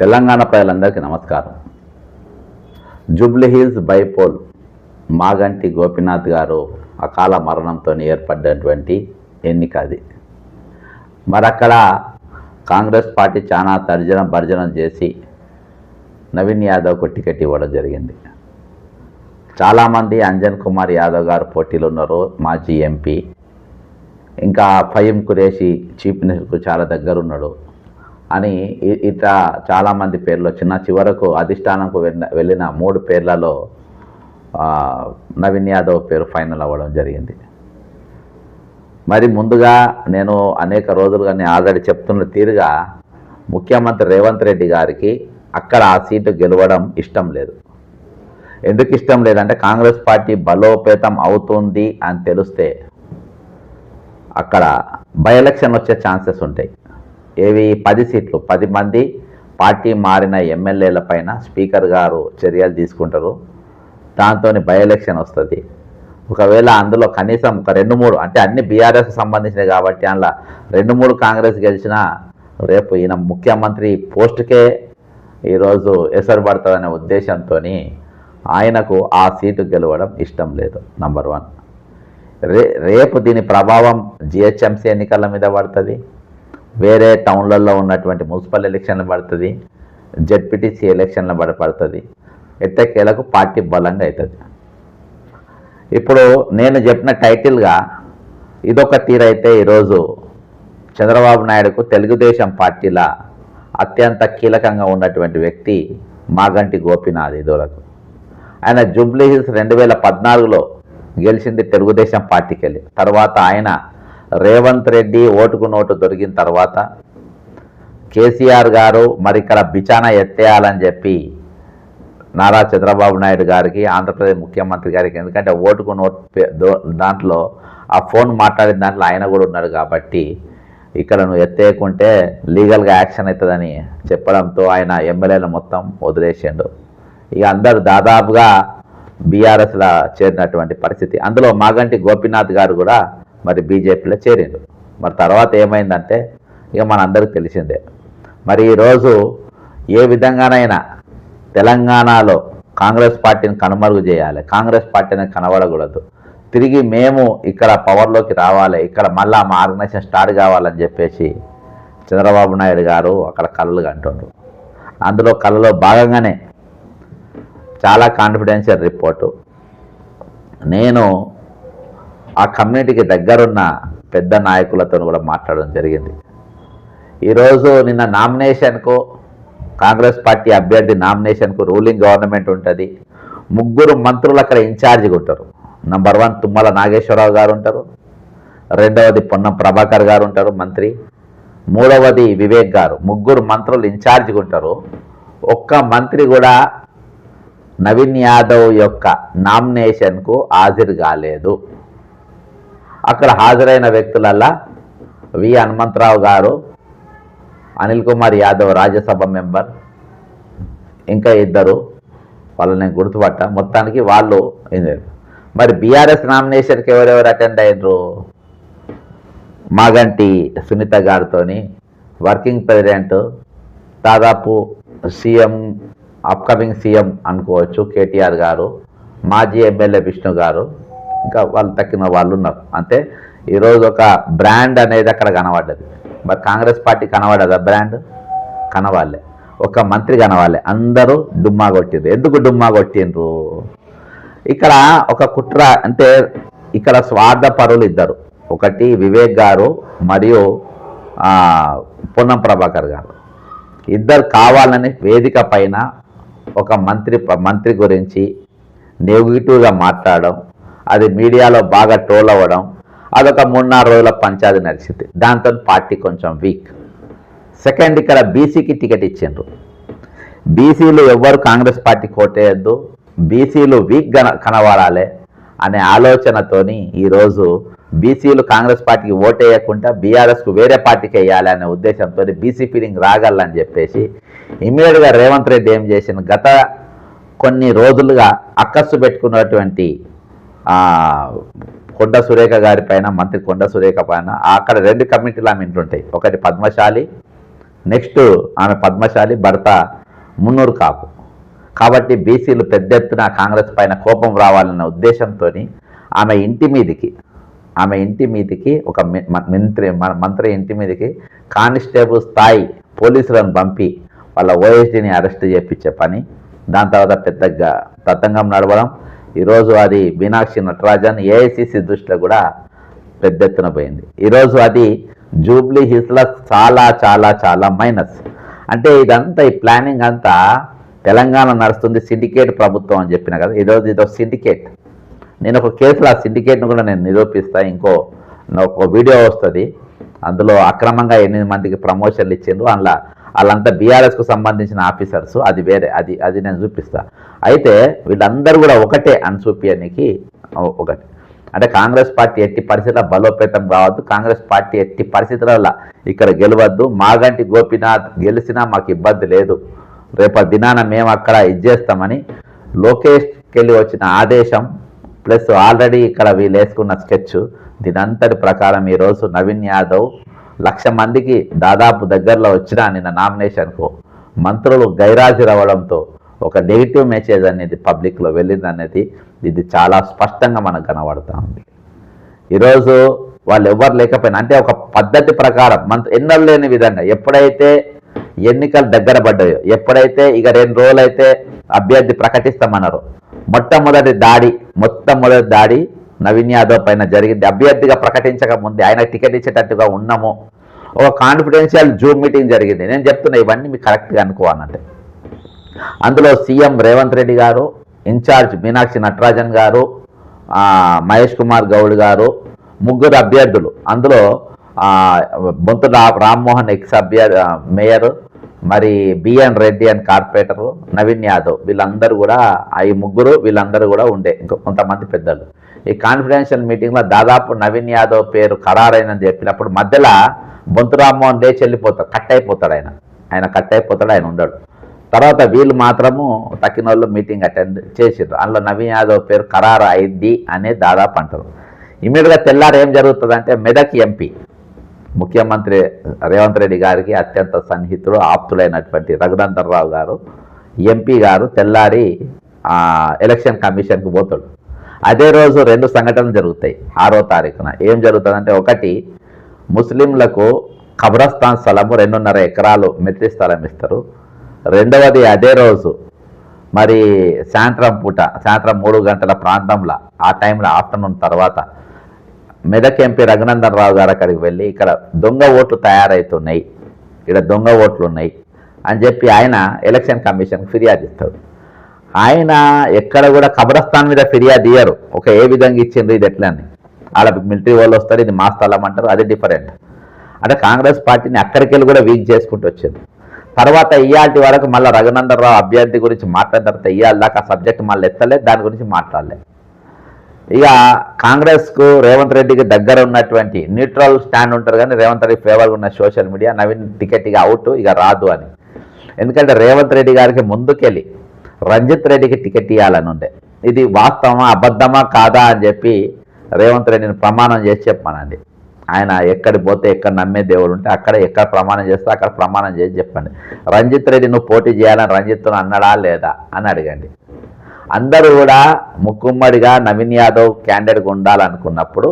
తెలంగాణ ప్రజలందరికీ నమస్కారం. Jubilee Hills bypoll Maganti Gopinath garu అకాల మరణంతో ఏర్పడినటువంటి ఎన్నిక అది. మరి అక్కడ కాంగ్రెస్ పార్టీ చాలా తర్జన భర్జనం చేసి నవీన్ యాదవ్కు టికెట్ ఇవ్వడం జరిగింది. చాలామంది అంజన్ కుమార్ యాదవ్ గారు పోటీలు ఉన్నారు మాజీ ఎంపీ. ఇంకా ఫయం కురేషి చీఫ్ మినిస్టర్కు చాలా దగ్గర ఉన్నాడు అని ఇ- ఇట్లా చాలామంది పేర్లు వచ్చిన చివరకు అధిష్టానంకు వెళ్ళిన వెళ్ళిన మూడు పేర్లలో నవీన్ యాదవ్ పేరు ఫైనల్ అవ్వడం జరిగింది. మరి ముందుగా నేను అనేక రోజులుగా నేను ఆల్రెడీ చెప్తున్న తీరుగా ముఖ్యమంత్రి రేవంత్ రెడ్డి గారికి అక్కడ ఆ సీటు గెలవడం ఇష్టం లేదు. ఎందుకు ఇష్టం లేదంటే కాంగ్రెస్ పార్టీ బలోపేతం అవుతుంది అని తెలిస్తే అక్కడ బై ఎలక్షన్ వచ్చే ఛాన్సెస్ ఉంటాయి. ఏవి? పది సీట్లు. పది మంది పార్టీ మారిన ఎమ్మెల్యేల పైన స్పీకర్ గారు చర్యలు తీసుకుంటారు. దాంతో బై ఎలక్షన్ వస్తుంది. ఒకవేళ అందులో కనీసం ఒక రెండు మూడు అంటే అన్ని బీఆర్ఎస్ సంబంధించినవి కాబట్టి అందులో రెండు మూడు కాంగ్రెస్ గెలిచినా రేపు ఈయన ముఖ్యమంత్రి పోస్టుకే ఈరోజు ఎసరు పడుతుందనే ఉద్దేశంతో ఆయనకు ఆ సీటు గెలవడం ఇష్టం లేదు నంబర్ వన్. రే రేపు దీని ప్రభావం జిహెచ్ఎంసీ ఎన్నికల మీద పడుతుంది. వేరే టౌన్లలో ఉన్నటువంటి మున్సిపల్ ఎలక్షన్లు పడుతుంది జెడ్పీటీసీ ఎలక్షన్లు పడ పడుతుంది. ఎట్టకేలకు పార్టీ బలంగా అవుతుంది ఇప్పుడు నేను చెప్పిన టైటిల్గా ఇదొక తీరైతే ఈరోజు చంద్రబాబు నాయుడుకు తెలుగుదేశం పార్టీల అత్యంత కీలకంగా ఉన్నటువంటి వ్యక్తి మాగంటి గోపినాథ్ ఇదివరకు. ఆయన జూబ్లీహిల్స్ రెండు వేల పద్నాలుగులో గెలిచింది తెలుగుదేశం పార్టీకి వెళ్ళి తర్వాత ఆయన రేవంత్ రెడ్డి ఓటుకు నోటు దొరికిన తర్వాత కేసీఆర్ గారు మరి ఇక్కడ బిచానా ఎత్తేయాలని చెప్పి నారా చంద్రబాబు నాయుడు గారికి ఆంధ్రప్రదేశ్ ముఖ్యమంత్రి గారికి ఎందుకంటే ఓటుకు నోట్ దాంట్లో ఆ ఫోన్ మాట్లాడిన దాంట్లో ఆయన కూడా ఉన్నాడు కాబట్టి ఇక్కడ నువ్వు ఎత్తేయకుంటే లీగల్గా యాక్షన్ అవుతుందని చెప్పడంతో ఆయన ఎమ్మెల్యేలు మొత్తం వదిలేసిండు. ఇక అందరు దాదాపుగా బీఆర్ఎస్లో చేరినటువంటి పరిస్థితి. అందులో మాగంటి గోపీనాథ్ గారు కూడా మరి బీజేపీలో చేరిండు. మరి తర్వాత ఏమైందంటే ఇక మనందరికీ తెలిసిందే. మరి ఈరోజు ఏ విధంగానైనా తెలంగాణలో కాంగ్రెస్ పార్టీని కనుమరుగు చేయాలి. కాంగ్రెస్ పార్టీని కనబడకూడదు. తిరిగి మేము ఇక్కడ పవర్లోకి రావాలి. ఇక్కడ మళ్ళా మా ఆర్గనైజేషన్ స్టార్ట్ కావాలని చెప్పేసి చంద్రబాబు నాయుడు గారు అక్కడ కళలు కంటుండ్రు. అందులో కళలో భాగంగానే చాలా కాన్ఫిడెన్షియల్ రిపోర్టు. నేను ఆ కమ్యూనిటీకి దగ్గరున్న పెద్ద నాయకులతో కూడా మాట్లాడడం జరిగింది. ఈరోజు నిన్న నామినేషన్కు కాంగ్రెస్ పార్టీ అభ్యర్థి నామినేషన్కు రూలింగ్ గవర్నమెంట్ ఉంటుంది. ముగ్గురు మంత్రులు అక్కడ ఇన్ఛార్జిగా ఉంటారు. నంబర్ వన్ తుమ్మల నాగేశ్వరరావు గారు ఉంటారు. రెండవది పొన్నం ప్రభాకర్ గారు ఉంటారు మంత్రి. మూడవది వివేక్ గారు. ముగ్గురు మంత్రులు ఇన్ఛార్జిగా ఉంటారు. ఒక్క మంత్రి కూడా నవీన్ యాదవ్ యొక్క నామినేషన్కు హాజరు కాలేదు. అక్కడ హాజరైన వ్యక్తులల్లా వి హనుమంతరావు గారు అనిల్ కుమార్ యాదవ్ రాజ్యసభ మెంబర్ ఇంకా ఇద్దరు వాళ్ళని నేను గుర్తుపట్ట. మొత్తానికి వాళ్ళు మరి బీఆర్ఎస్ నామినేషన్కి ఎవరెవరు అటెండ్ అయ్యారు మాగంటి సునీత గారితో వర్కింగ్ ప్రెసిడెంట్ దాదాపు సీఎం అప్కమింగ్ సీఎం అనుకోవచ్చు కేటీఆర్ గారు మాజీ ఎమ్మెల్యే విష్ణు గారు ఇంకా వాళ్ళు తక్కిన వాళ్ళు ఉన్నారు. అంటే ఈరోజు ఒక బ్రాండ్ అనేది అక్కడ కనబడ్డది. మరి కాంగ్రెస్ పార్టీ కనబడదా బ్రాండ్? కనవాలే ఒక మంత్రి కనవాలే అందరూ డుమ్మా కొట్టిండ్రు ఎందుకు డుమ్మా కొట్టిండ్రు ఇక్కడ ఒక కుట్ర అంటే ఇక్కడ స్వార్థ పరులు ఇద్దరు. ఒకటి వివేక్ గారు మరియు పొన్నం ప్రభాకర్ గారు. ఇద్దరు కావాలని వేదిక పైన ఒక మంత్రి మంత్రి గురించి నెగిటివ్గా మాట్లాడడం అది మీడియాలో బాగా ట్రోల్ అవ్వడం అదొక మూడు నాలుగు రోజుల పంచాది నడిచింది. దాంతో పార్టీ కొంచెం వీక్. సెకండ్ ఇక్కడ బీసీకి టికెట్ ఇచ్చిండ్రు. బీసీలు ఎవ్వరు కాంగ్రెస్ పార్టీ కోటేయద్దు బీసీలు వీక్ గన కనబడాలి అనే ఆలోచనతోని ఈరోజు బీసీలు కాంగ్రెస్ పార్టీకి ఓటేయకుండా బీఆర్ఎస్కు వేరే పార్టీకి వేయాలి అనే ఉద్దేశంతో బీసీ ఫీలింగ్ రాగలని చెప్పేసి ఇమీడియట్గా రేవంత్ రెడ్డి ఏం చేసిన గత కొన్ని రోజులుగా అక్కస్సు పెట్టుకున్నటువంటి కొండ సురేఖ గారి పైన మంత్రి కొండ సురేఖ పైన అక్కడ రెండు కమిటీలు ఆమె ఇంటుంటాయి ఒకటి పద్మశాలి నెక్స్ట్ ఆమె పద్మశాలి భర్త మున్నూరు కాపు. కాబట్టి బీసీలు పెద్ద ఎత్తున కాంగ్రెస్ పైన కోపం రావాలన్న ఉద్దేశంతో ఆమె ఇంటి మీదికి ఆమె ఇంటి మీదికి ఒక మంత్రి మన మంత్రి ఇంటి మీదకి కానిస్టేబుల్ స్థాయి పోలీసులను పంపి వాళ్ళ ఓఎస్డీని అరెస్ట్ చేయించే పని. దాని తర్వాత పెద్దగా తతంగం నడవడం. ఈరోజు అది మీనాక్షి నటరాజన్ ఏఐసిసి దృష్టిలో కూడా పెద్ద ఎత్తున పోయింది. ఈరోజు అది జూబ్లీ హిల్స్లో చాలా చాలా చాలా మైనస్. అంటే ఇదంతా ఈ ప్లానింగ్ అంతా తెలంగాణ నడుస్తుంది సిండికేట్ ప్రభుత్వం అని చెప్పిన కదా ఈరోజు ఇదో సిండికేట్. నేను ఒక కేసులో ఆ సిండికేట్ను కూడా నేను నిరూపిస్తా ఇంకో ఒక వీడియో వస్తుంది. అందులో అక్రమంగా ఎనిమిది మందికి ప్రమోషన్లు ఇచ్చిండ్రు అందులో వాళ్ళంతా బీఆర్ఎస్కు సంబంధించిన ఆఫీసర్స్ అది వేరే అది అది నేను చూపిస్తా. అయితే వీళ్ళందరూ కూడా ఒకటే అని చూపించడానికి ఒకటి. అంటే కాంగ్రెస్ పార్టీ ఎట్టి పరిస్థితుల్లో బలోపేతం కావద్దు కాంగ్రెస్ పార్టీ ఎట్టి పరిస్థితులలో ఇక్కడ గెలవద్దు. మాగంటి గోపీనాథ్ గెలిచినా మాకు ఇబ్బంది లేదు. రేపటి దినాన మేము అక్కడ ఇచ్చేస్తామని లోకేష్కి వచ్చిన ఆదేశం ప్లస్ ఆల్రెడీ ఇక్కడ వీళ్ళు వేసుకున్న స్కెచ్ దీనంతటి ప్రకారం ఈరోజు నవీన్ యాదవ్ లక్ష మందికి దాదాపు దగ్గరలో వచ్చిన నిన్న నామినేషన్కు మంత్రులు గైరాజరవడంతో ఒక నెగిటివ్ మెసేజ్ అనేది పబ్లిక్లో వెళ్ళింది అనేది ఇది చాలా స్పష్టంగా మనకు కనబడుతూ ఉంది. ఈరోజు వాళ్ళు ఎవరు లేకపోయినా అంటే ఒక పద్ధతి ప్రకారం మన ఎన్నో లేని విధంగా ఎప్పుడైతే ఎన్నికలు దగ్గర పడ్డాయో ఎప్పుడైతే ఇక రెండు రోజులు అయితే అభ్యర్థి ప్రకటిస్తామన్నారు మొట్టమొదటి దాడి మొట్టమొదటి దాడి నవీన్ యాదవ్ పైన జరిగింది. అభ్యర్థిగా ప్రకటించక ముందే ఆయన టికెట్ ఇచ్చేటట్టుగా ఉన్నాము. ఒక కాన్ఫిడెన్షియల్ జూమ్ మీటింగ్ జరిగింది. నేను చెప్తున్నా ఇవన్నీ మీకు కరెక్ట్గా అనుకోవాలంటే. అందులో సీఎం రేవంత్ రెడ్డి గారు ఇన్ఛార్జ్ మీనాక్షి నటరాజన్ గారు మహేష్ కుమార్ గౌడ్ గారు ముగ్గురు అభ్యర్థులు. అందులో బొంతు రామ్మోహన్ ఎక్స్ అభ్యర్థి మేయర్ మరి BN Reddy and corporator Naveen Yadav వీళ్ళందరూ కూడా ఆ ఈ ముగ్గురు వీళ్ళందరూ కూడా ఉండే ఇంకో కొంతమంది పెద్దలు. ఈ కాన్ఫిడెన్షియల్ మీటింగ్లో దాదాపు నవీన్ యాదవ్ పేరు ఖరారైనని చెప్పినప్పుడు మధ్యలో బొంతు రామ్మోహన్ లేచి వెళ్ళిపోతాడు కట్ అయిపోతాడు ఆయన. ఆయన కట్ అయిపోతాడు ఆయన ఉండడు. తర్వాత వీళ్ళు మాత్రము తక్కిన వాళ్ళు మీటింగ్ అటెండ్ చేసిండ్రు. అందులో నవీన్ యాదవ్ పేరు ఖరారు అయింది అనే దాదాపు అంటారు. ఇమీడియట్గా తెల్లారు ఏం జరుగుతుందంటే మెదక్ ఎంపీ ముఖ్యమంత్రి రేవంత్ రెడ్డి గారికి అత్యంత సన్నిహితుడు ఆప్తులైనటువంటి రఘునందన్ రావు గారు ఎంపీ గారు తెల్లారి ఎలక్షన్ కమిషన్కి పోతాడు. అదే రోజు రెండు సంఘటనలు జరుగుతాయి ఆరో తారీఖున. ఏం జరుగుతుందంటే ఒకటి ముస్లింలకు కబ్రస్థాన్ స్థలము రెండున్నర ఎకరాలు మెట్రి స్థలం ఇస్తారు. రెండవది అదే రోజు మరి సాయంత్రం పూట సాయంత్రం మూడు గంటల ప్రాంతంలో ఆ టైంలో ఆఫ్టర్నూన్ తర్వాత మెదక్ ఎంపీ రఘునందన్ రావు గారు అక్కడికి వెళ్ళి ఇక్కడ దొంగ ఓట్లు తయారవుతున్నాయి ఇక్కడ దొంగ ఓట్లు ఉన్నాయి అని చెప్పి ఆయన ఎలక్షన్ కమిషన్కి ఫిర్యాదు ఇస్తాడు. ఆయన ఎక్కడ కూడా కబ్రస్థాన్ మీద ఫిర్యాదు ఇయ్యరు. ఒక ఏ విధంగా ఇచ్చింది ఇది ఎట్లా అని వాళ్ళ మిలిటరీ వాళ్ళు వస్తారు ఇది మా స్థలం అంటారు అది డిఫరెంట్. అంటే కాంగ్రెస్ పార్టీని అక్కడికి వెళ్ళి కూడా వీక్ చేసుకుంటూ వచ్చింది తర్వాత ఇయ్యాటి వరకు మళ్ళీ రఘునందన్ రావు అభ్యర్థి గురించి మాట్లాడిన తర్వాత ఇయ్యాలి దాకా ఆ సబ్జెక్ట్ మళ్ళీ ఎత్తలేదు దాని గురించి మాట్లాడలేదు ఇక కాంగ్రెస్కు రేవంత్ రెడ్డికి దగ్గర ఉన్నటువంటి న్యూట్రల్ స్టాండ్ ఉంటారు కానీ రేవంత్ రెడ్డి ఫేవర్గా ఉన్న సోషల్ మీడియా నవీన్ టికెట్ ఇక అవుట్ ఇక రాదు అని. ఎందుకంటే రేవంత్ రెడ్డి గారికి ముందుకెళ్ళి రంజిత్ రెడ్డికి టికెట్ ఇవ్వాలని ఉండే. ఇది వాస్తవమా అబద్ధమా కాదా అని చెప్పి రేవంత్ రెడ్డిని ప్రమాణం చేసి చెప్పానండి ఆయన ఎక్కడ పోతే ఎక్కడ నమ్మే దేవుడు ఉంటే అక్కడ ఎక్కడ ప్రమాణం చేస్తే అక్కడ ప్రమాణం చేసి చెప్పండి. రంజిత్ రెడ్డి నువ్వు పోటీ చేయాలని రంజిత్ను అన్నాడా లేదా అని అడగండి. అందరూ కూడా ముక్కుమ్మడిగా నవీన్ యాదవ్ క్యాండిడేట్గా ఉండాలనుకున్నప్పుడు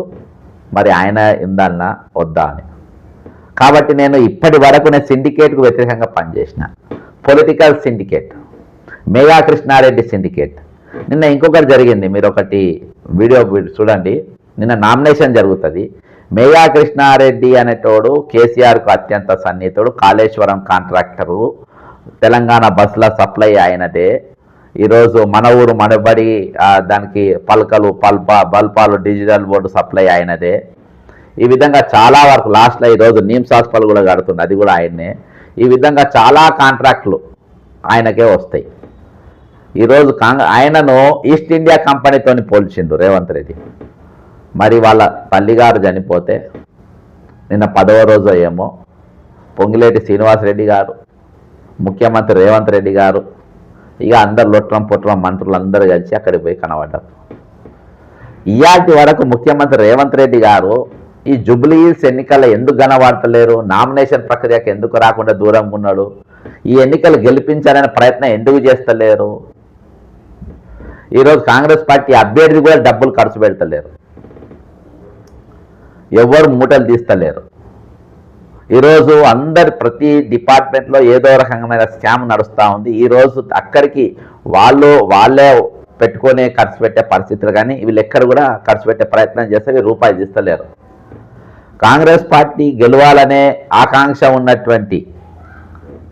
మరి ఆయన ఉందన్నా వద్దా అని. కాబట్టి నేను ఇప్పటి వరకు నేను సిండికేట్కు వ్యతిరేకంగా పనిచేసిన. Political syndicate Megha Krishnareddy syndicate నిన్న ఇంకొకటి జరిగింది మీరు ఒకటి వీడియో చూడండి. నిన్న నామినేషన్ జరుగుతుంది. మేఘా కృష్ణారెడ్డి అనేటోడు కేసీఆర్కు అత్యంత సన్నిహితుడు కాళేశ్వరం కాంట్రాక్టరు తెలంగాణ బస్సుల సప్లై అయినదే ఈరోజు మన ఊరు మనబడి దానికి పలకలు పల్ప బల్పాలు డిజిటల్ బోర్డు సప్లై ఆయనదే ఈ విధంగా చాలా వరకు లాస్ట్లో ఈరోజు నీమ్స్ హాస్పిటల్ కూడా కడుతుంది అది కూడా ఆయన్నే. ఈ విధంగా చాలా కాంట్రాక్టులు ఆయనకే వస్తాయి. ఈరోజు కాంగ్ ఆయనను ఈస్ట్ ఇండియా కంపెనీతోని పోల్చిండు రేవంత్ రెడ్డి. మరి వాళ్ళ తల్లిగారు చనిపోతే నిన్న పదవ రోజు ఏమో పొంగిలేటి శ్రీనివాసరెడ్డి గారు ముఖ్యమంత్రి రేవంత్ రెడ్డి గారు ఇక అందరు లొట్రం పొట్రం మంత్రులు అందరూ కలిసి అక్కడికి పోయి కనబడ్డారు. ఇయాటి వరకు ముఖ్యమంత్రి రేవంత్ రెడ్డి గారు ఈ జుబ్లీస్ ఎన్నికల ఎందుకు గనవాడతలేరు నామినేషన్ ప్రక్రియకు ఎందుకు రాకుండా దూరంగా ఉన్నాడు? ఈ ఎన్నికలు గెలిపించాలనే ప్రయత్నం ఎందుకు చేస్తలేరు? ఈరోజు కాంగ్రెస్ పార్టీ అభ్యర్థి కూడా డబ్బులు ఖర్చు పెడతలేరు. ఎవరు మూటలు తీస్తలేరు. ఈరోజు అందరి ప్రతి డిపార్ట్మెంట్లో ఏదో రకమైన స్కామ్ నడుస్తూ ఉంది. ఈరోజు అక్కడికి వాళ్ళు వాళ్ళే పెట్టుకొని ఖర్చు పెట్టే పరిస్థితులు కానీ వీళ్ళు ఎక్కడ కూడా ఖర్చు పెట్టే ప్రయత్నం చేస్తే రూపాయి తీస్తలేరు. కాంగ్రెస్ పార్టీ గెలవాలనే ఆకాంక్ష ఉన్నటువంటి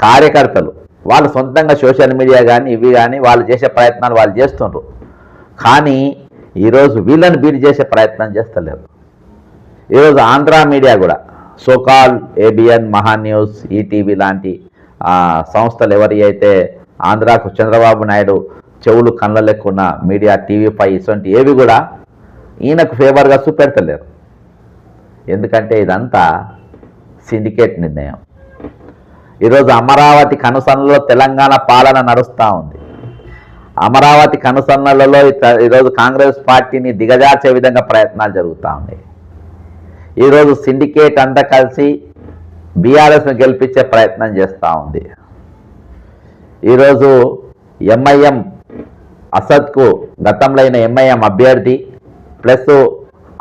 కార్యకర్తలు వాళ్ళు సొంతంగా సోషల్ మీడియా కానీ ఇవి కానీ వాళ్ళు చేసే ప్రయత్నాలు వాళ్ళు చేస్తుండ్రు. కానీ ఈరోజు వీళ్ళని బీట్ చేసే ప్రయత్నం చేస్తలేరు. ఈరోజు ఆంధ్ర మీడియా కూడా so called ABN Maha news ETV లాంటి ఆ, సంస్థలు ఎవరి అయితే ఆంధ్రాకు చంద్రబాబు నాయుడు చెవులు కళ్ళ లెక్కున్న మీడియా టీవీ ఫైవ్ ఇటువంటి ఏవి కూడా ఈయనకు ఫేవర్గా చూపెడతలేరు. ఎందుకంటే ఇదంతా సిండికేట్ నిర్ణయం. ఈరోజు అమరావతి కనుసన్నలో తెలంగాణ పాలన నడుస్తూ ఉంది. అమరావతి కనుసన్నలలో ఈరోజు కాంగ్రెస్ పార్టీని దిగజార్చే విధంగా ప్రయత్నాలు జరుగుతూ ఉన్నాయి. ఈరోజు సిండికేట్ అంతా కలిసి బీఆర్ఎస్ను గెలిపించే ప్రయత్నం చేస్తూ ఉంది. ఈరోజు ఎంఐఎం అసద్కు గతంలో అయిన ఎంఐఎం అభ్యర్థి ప్లస్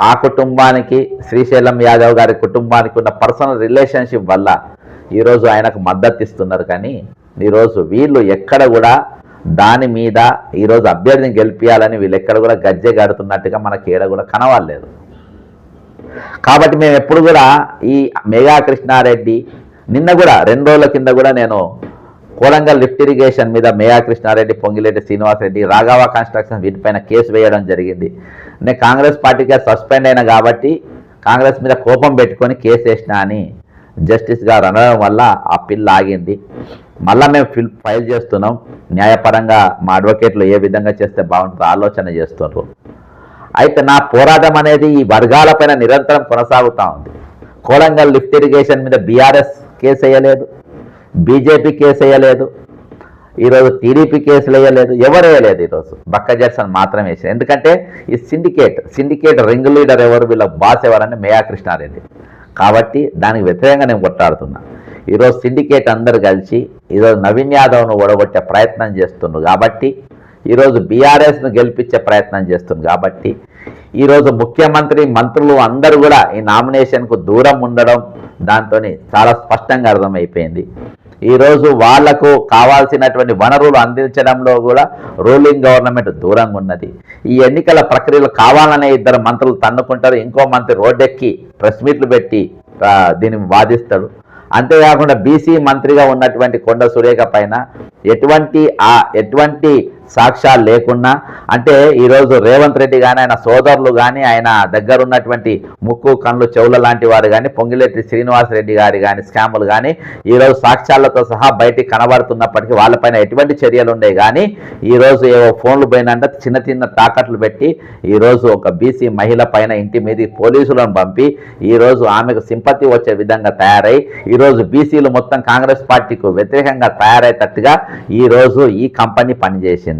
ఆ కుటుంబానికి శ్రీశైలం యాదవ్ గారి కుటుంబానికి ఉన్న పర్సనల్ రిలేషన్షిప్ వల్ల ఈరోజు ఆయనకు మద్దతు ఇస్తున్నారు. కానీ ఈరోజు వీళ్ళు ఎక్కడ కూడా దాని మీద ఈరోజు అభ్యర్థిని గెలిపించాలని వీళ్ళు ఎక్కడ కూడా గజ్జె గడుతున్నట్టుగా మనకి ఏడ కూడా కనవాలేదు. కాబట్టి మేము ఎప్పుడు కూడా ఈ మెగా కృష్ణారెడ్డి నిన్న కూడా రెండు రోజుల కింద కూడా నేను కోడంగల్ లిఫ్ట్ ఇరిగేషన్ మీద మేయా కృష్ణారెడ్డి పొంగిరెడ్డి శ్రీనివాసరెడ్డి రాఘవ కన్స్ట్రక్షన్ వీటిపైన కేసు వేయడం జరిగింది. నేను కాంగ్రెస్ పార్టీగా సస్పెండ్ అయినా కాబట్టి కాంగ్రెస్ మీద కోపం పెట్టుకొని కేసు వేసినా అని జస్టిస్ గారు అనడం వల్ల ఆ పిల్ల ఆగింది. మళ్ళా మేము ఫిల్ ఫైల్ చేస్తున్నాం. న్యాయపరంగా మా అడ్వకేట్లు ఏ విధంగా చేస్తే బాగుంటుందో ఆలోచన చేస్తున్నారు. అయితే నా పోరాటం అనేది ఈ వర్గాలపైన నిరంతరం కొనసాగుతూ ఉంది. కోలంగల్ లిఫ్ట్ ఇరిగేషన్ మీద బీఆర్ఎస్ కేసు వేయలేదు బీజేపీ కేసు వేయలేదు ఈరోజు టీడీపీ కేసులు వేయలేదు ఎవరు వేయలేదు ఈరోజు? బక్క జడ్సన్ మాత్రమే వేసారు ఎందుకంటే ఈ సిండికేట్ సిండికేట్ రింగ్ లీడర్ ఎవరు? వీళ్ళ బాస్ ఎవరని మేయా కృష్ణారెడ్డి. కాబట్టి దానికి వ్యతిరేకంగా నేను కొట్లాడుతున్నా. ఈరోజు సిండికేట్ అందరు కలిసి ఈరోజు నవీన్ యాదవ్ను ఓడగొట్టే ప్రయత్నం చేస్తున్నారు కాబట్టి ఈరోజు బీఆర్ఎస్ను గెలిపించే ప్రయత్నం చేస్తుంది కాబట్టి ఈరోజు ముఖ్యమంత్రి మంత్రులు అందరూ కూడా ఈ నామినేషన్కు దూరం ఉండడం దాంతో చాలా స్పష్టంగా అర్థమైపోయింది. ఈరోజు వాళ్ళకు కావాల్సినటువంటి వనరులు అందించడంలో కూడా రూలింగ్ గవర్నమెంట్ దూరంగా ఉన్నది. ఈ ఎన్నికల ప్రక్రియలు కావాలనే ఇద్దరు మంత్రులు తన్నుకుంటారు. ఇంకో మంత్రి రోడ్డెక్కి ప్రెస్ మీట్లు పెట్టి దీన్ని వాదిస్తాడు. అంతేకాకుండా బీసీ మంత్రిగా ఉన్నటువంటి కొండ సురేఖ పైన ఎటువంటి ఆ ఎటువంటి సాక్ష్యాలు లేకున్నా అంటే ఈరోజు రేవంత్ రెడ్డి కానీ ఆయన సోదరులు కానీ ఆయన దగ్గర ఉన్నటువంటి ముక్కు కళ్ళు చెవుల లాంటి వారు కానీ పొంగిరెడ్డి శ్రీనివాసరెడ్డి గారి కానీ స్కాములు కానీ ఈరోజు సాక్ష్యాలతో సహా బయటికి కనబడుతున్నప్పటికీ వాళ్ళపైన ఎటువంటి చర్యలు ఉండే కానీ ఈరోజు ఏవో ఫోన్లు పోయినంటే చిన్న చిన్న తాకట్లు పెట్టి ఈరోజు ఒక బీసీ మహిళ పైన ఇంటి మీద పోలీసులను పంపి ఈరోజు ఆమెకు సింపతి వచ్చే విధంగా తయారై ఈరోజు బీసీలు మొత్తం కాంగ్రెస్ పార్టీకు వ్యతిరేకంగా తయారయ్యేటట్టుగా ఈరోజు ఈ కంపెనీ పనిచేసింది.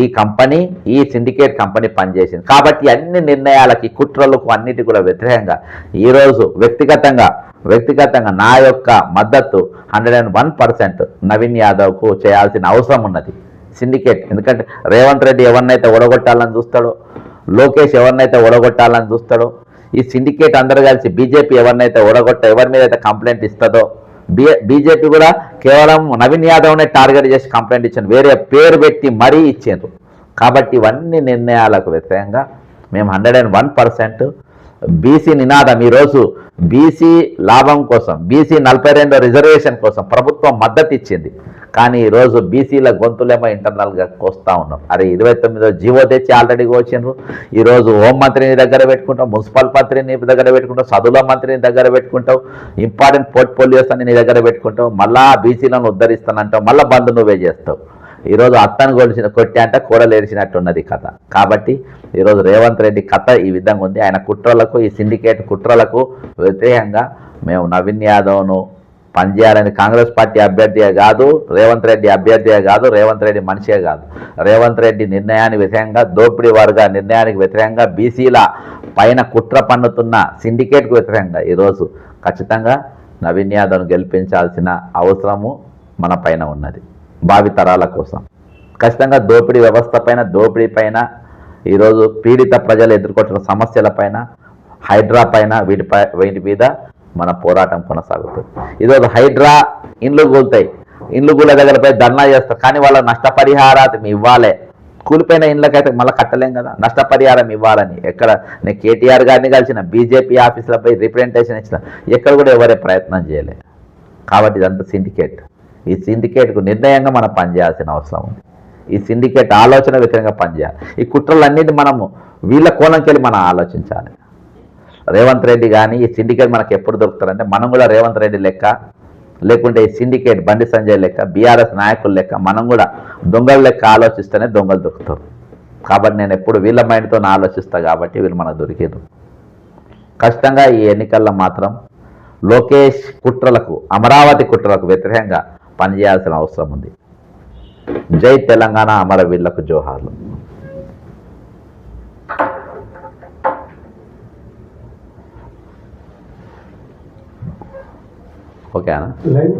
ఈ కంపెనీ ఈ సిండికేట్ కంపెనీ పనిచేసింది. కాబట్టి అన్ని నిర్ణయాలకి కుట్రలకు అన్నిటి కూడా వ్యతిరేకంగా ఈరోజు వ్యక్తిగతంగా వ్యక్తిగతంగా నా యొక్క మద్దతు hundred and one percent Naveen యాదవ్కు చేయాల్సిన అవసరం ఉన్నది. సిండికేట్ ఎందుకంటే రేవంత్ రెడ్డి ఎవరినైతే ఓడగొట్టాలని చూస్తాడో లోకేష్ ఎవరినైతే ఓడగొట్టాలని చూస్తాడో ఈ సిండికేట్ అందరూ కలిసి బీజేపీ ఎవరినైతే ఓడగొట్ట ఎవరి మీద అయితే కంప్లైంట్ ఇస్తుందో బీజేపీ కూడా కేవలం నవీన్ యాదవ్నే టార్గెట్ చేసి కంప్లైంట్ ఇచ్చాను వేరే పేరు పెట్టి మరీ ఇచ్చారు కాబట్టి ఇవన్నీ నిర్ణయాలకు వ్యతిరేకంగా మేము hundred and one percent BC నినాదం ఈరోజు బీసీ లాభం కోసం బీసీ నలభై రెండో రిజర్వేషన్ కోసం ప్రభుత్వం మద్దతు ఇచ్చింది. కానీ ఈరోజు బీసీల గొంతులేమో ఇంటర్నల్గా కోస్తూ ఉన్నాం. అరే ఇరవై తొమ్మిదో జీవో తెచ్చి ఆల్రెడీ కోసిండ్రు. ఈరోజు హోం మంత్రిని దగ్గర పెట్టుకుంటాం మున్సిపల్ మంత్రిని దగ్గర పెట్టుకుంటాం చదువుల మంత్రిని దగ్గర పెట్టుకుంటావు ఇంపార్టెంట్ పోర్ట్ఫోలియోస్ అని నీ దగ్గర పెట్టుకుంటావు మళ్ళా బీసీలను ఉద్ధరిస్తానంటావు మళ్ళీ బంద్ నువ్వే చేస్తావు. ఈరోజు అత్తను గొలిచిన కొట్టి అంటే కూడలు ఏడిచినట్టున్నది కథ. కాబట్టి ఈరోజు రేవంత్ రెడ్డి కథ ఈ విధంగా ఉంది. ఆయన కుట్రలకు ఈ సిండికేట్ కుట్రలకు వ్యతిరేకంగా మేము నవీన్ యాదవ్ను పనిచేయాలని కాంగ్రెస్ పార్టీ అభ్యర్థియే కాదు రేవంత్ రెడ్డి అభ్యర్థియే కాదు రేవంత్ రెడ్డి మనిషే కాదు. రేవంత్ రెడ్డి నిర్ణయానికి వ్యతిరేకంగా దోపిడీ వర్గ నిర్ణయానికి వ్యతిరేకంగా బీసీల పైన కుట్ర పన్నుతున్న సిండికేట్కు వ్యతిరేకంగా ఈరోజు ఖచ్చితంగా నవీన్ యాదవ్ను గెలిపించాల్సిన అవసరము మన పైన ఉన్నది. భావితరాల కోసం. ఖచ్చితంగా దోపిడీ వ్యవస్థ పైన దోపిడీ పైన ఈరోజు పీడిత ప్రజలు ఎదుర్కొంటున్న సమస్యల పైన హైడ్రా పైన వీటిపై వీటి మీద మన పోరాటం కొనసాగుతుంది. ఈరోజు హైడ్రా ఇండ్లు కూలుతాయి. ఇండ్లు కూల దగ్గర ధర్నా చేస్తారు. కానీ వాళ్ళ నష్టపరిహారం ఇవ్వాలి. కూలిపోయిన ఇండ్లకైతే మళ్ళీ కట్టలేం కదా. నష్టపరిహారం ఇవ్వాలని. ఎక్కడ నేను కేటీఆర్ గారిని కలిసిన బీజేపీ ఆఫీసులపై రిప్రజెంటేషన్ ఇచ్చిన ఎక్కడ కూడా ఎవరే ప్రయత్నం చేయలే. కాబట్టి ఇదంతా సిండికేట్. ఈ సిండికేట్కు నిర్ణయంగా మనం పనిచేయాల్సిన అవసరం ఉంది. ఈ సిండికేట్ ఆలోచన వ్యతిరేకంగా పనిచేయాలి. ఈ కుట్రలన్నిటి మనము వీళ్ళ కోణంకెళ్ళి మనం ఆలోచించాలి. రేవంత్ రెడ్డి కానీ ఈ సిండికేట్ మనకు ఎప్పుడు దొరుకుతారంటే మనం కూడా రేవంత్ రెడ్డి లెక్క లేకుంటే ఈ సిండికేట్ బండి సంజయ్ లెక్క బీఆర్ఎస్ నాయకుల లెక్క మనం కూడా దొంగల లెక్క ఆలోచిస్తేనే దొంగలు దొరుకుతారు. కాబట్టి నేను ఎప్పుడు వీళ్ళ మైండ్తో ఆలోచిస్తా కాబట్టి వీళ్ళు మనకు దొరికారు ఖచ్చితంగా ఈ ఎన్నికల్లో మాత్రం లోకేష్ కుట్రలకు అమరావతి కుట్రలకు వ్యతిరేకంగా పనిచేయాల్సిన అవసరం ఉంది. జై తెలంగాణ అమరవీరులకు జోహార్లు. ఓకేనా? లైవ్